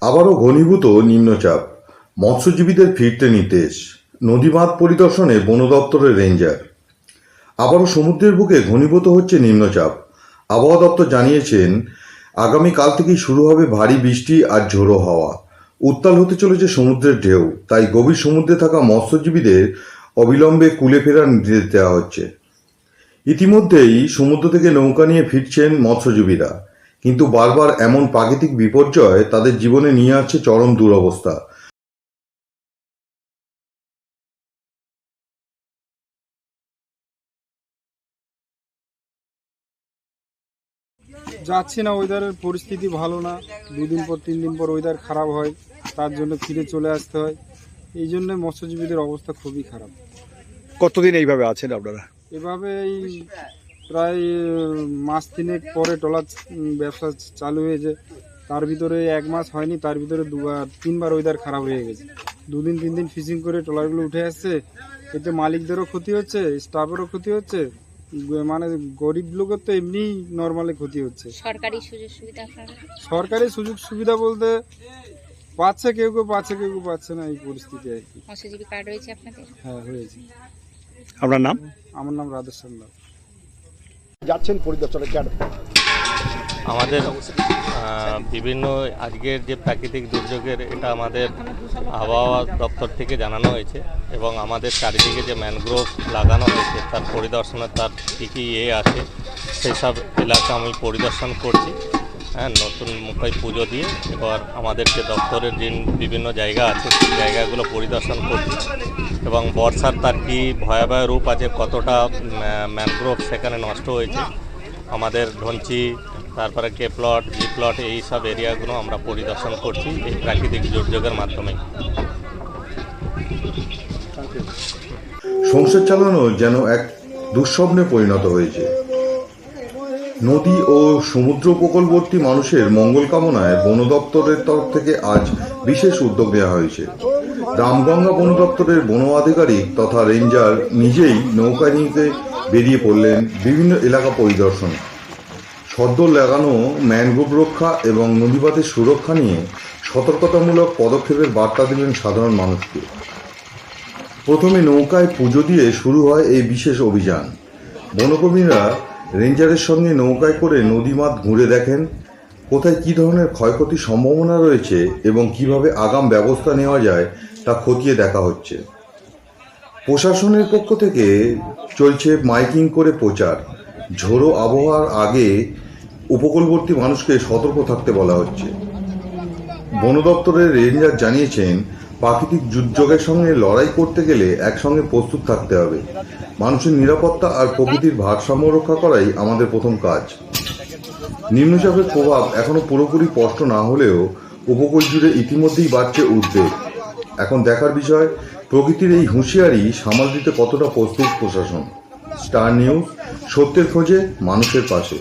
আবারও ঘনীভূত নিম্নচাপ। মৎস্যজীবীদের ফিরতে নির্দেশ। নদীবাঁধ পরিদর্শনে বন দপ্তরের রেঞ্জার। আবারও সমুদ্রের বুকে ঘনীভূত হচ্ছে নিম্নচাপ। আবহাওয়া দপ্তর জানিয়েছেন আগামীকাল থেকেই শুরু হবে ভারী বৃষ্টি আর ঝোড়ো হাওয়া। উত্তাল হতে চলেছে সমুদ্রের ঢেউ, তাই গভীর সমুদ্রে থাকা মৎস্যজীবীদের অবিলম্বে কুলে ফেরার নির্দেশ দেওয়া হচ্ছে। ইতিমধ্যেই সমুদ্র থেকে নৌকা নিয়ে ফিরছেন মৎস্যজীবীরা। কিন্তু বারবার এমন প্রাকৃতিক বিপর্যয় তাদের জীবনে নিয়ে আসছে চরম দুরবস্থা। যাচ্ছি না ওয়েদারের পরিস্থিতি ভালো না। দুদিন পর তিন দিন পর ওয়েদার খারাপ হয় তার জন্য ফিরে চলে আসতে হয়। এই জন্য মৎস্যজীবীদের অবস্থা খুবই খারাপ। কতদিন এইভাবে আছেন আপনারা? এভাবে এই প্রায় মাস তিনেক পরে ট্রলার ব্যবসা চালু হয়েছে। তার ভিতরে এক মাস হয়নি তার ভিতরে দুবার তিনবার ওয়েদার খারাপ হয়ে গেছে। দুদিন তিন দিন ফিশিং করে ট্রলারগুলো উঠে আসছে। এতে মালিকদেরও ক্ষতি হচ্ছে স্টাফেরও ক্ষতি হচ্ছে। মানে গরিব লোকের তো এমনি নর্মালি ক্ষতি হচ্ছে। সরকারি সুযোগ সুবিধা সরকারি সুযোগ সুবিধা বলতে পাচ্ছে কেউ কেউ পাচ্ছে কেউ কেউ পাচ্ছে না এই পরিস্থিতি আর কি। মৎস্যজীবী কার্ড রয়েছে আপনাদের? হ্যাঁ হয়েছে আপনার নাম? আমার নাম রাধেশ্যাম দাস যাচ্ছেন পরিদর্শনে কেন? আমাদের বিভিন্ন আজকের যে প্রাকৃতিক দুর্যোগের এটা আমাদের আবহাওয়া দপ্তর থেকে জানানো হয়েছে এবং আমাদের চারিদিকে যে ম্যানগ্রোভ লাগানো হয়েছে, তার পরিদর্শনে তার কী কী ইয়ে আছে সেই সব এলাকা আমি পরিদর্শন করছি। হ্যাঁ নতুন মুখে পুজো দিয়ে এবার আমাদের যে দপ্তরের যে বিভিন্ন জায়গা আছে, সেই জায়গাগুলো পরিদর্শন করছি। এবং বর্ষার তার কি ভয়াবহ রূপ আছে, কতটা ম্যানগ্রোভ সেখানে নষ্ট হয়েছে, আমাদের ধনচি, তারপরে কে প্লট জি প্লট এই সব এরিয়াগুলো আমরা পরিদর্শন করছি এই প্রাকৃতিক দুর্যোগের মাধ্যমে। সংসার চালানো যেন এক দুঃস্বপ্নে পরিণত হয়েছে। নদী ও সমুদ্র উপকূলবর্তী মানুষের মঙ্গল কামনায় বন দপ্তরের তরফ থেকে আজ বিশেষ উদ্যোগ নেওয়া হয়েছে। রামগঙ্গা বন দপ্তরের বন আধিকারিক তথা রেঞ্জার নিজেই নৌকা নিয়ে বেরিয়ে পড়লেন বিভিন্ন এলাকা পরিদর্শন। সদ্য লাগানো ম্যানগ্রোভ রক্ষা এবং নদীপাতের সুরক্ষা নিয়ে সতর্কতামূলক পদক্ষেপের বার্তা দিলেন সাধারণ মানুষকে। প্রথমে নৌকায় পুজো দিয়ে শুরু হয় এই বিশেষ অভিযান। বনকর্মীরা রেঞ্জারের সঙ্গে নৌকায় করে নদীমাত ঘুরে দেখেন, কোথায় কী ধরনের ক্ষয়ক্ষতির সম্ভাবনা রয়েছে এবং কীভাবে আগাম ব্যবস্থা নেওয়া যায় তা খতিয়ে দেখা হচ্ছে। প্রশাসনের পক্ষ থেকে চলছে মাইকিং করে প্রচার। ঝোড়ো আবহাওয়ার আগে উপকূলবর্তী মানুষকে সতর্ক থাকতে বলা হচ্ছে। বন দপ্তরের রেঞ্জার জানিয়েছেন, প্রাকৃতিক দুর্যোগের সঙ্গে লড়াই করতে গেলে একসঙ্গে প্রস্তুত থাকতে হবে। মানুষের নিরাপত্তা আর প্রকৃতির ভারসাম্য রক্ষা করাই আমাদের প্রথম কাজ। নিম্নচাপের প্রভাব এখনও পুরোপুরি স্পষ্ট না হলেও উপকূল জুড়ে ইতিমধ্যেই বাড়ছে উদ্বেগ। এখন দেখার বিষয়, প্রকৃতির এই হুঁশিয়ারি সামাল দিতে কতটা প্রস্তুত প্রশাসন? স্টার নিউজ, সত্যের খোঁজে, মানুষের পাশে।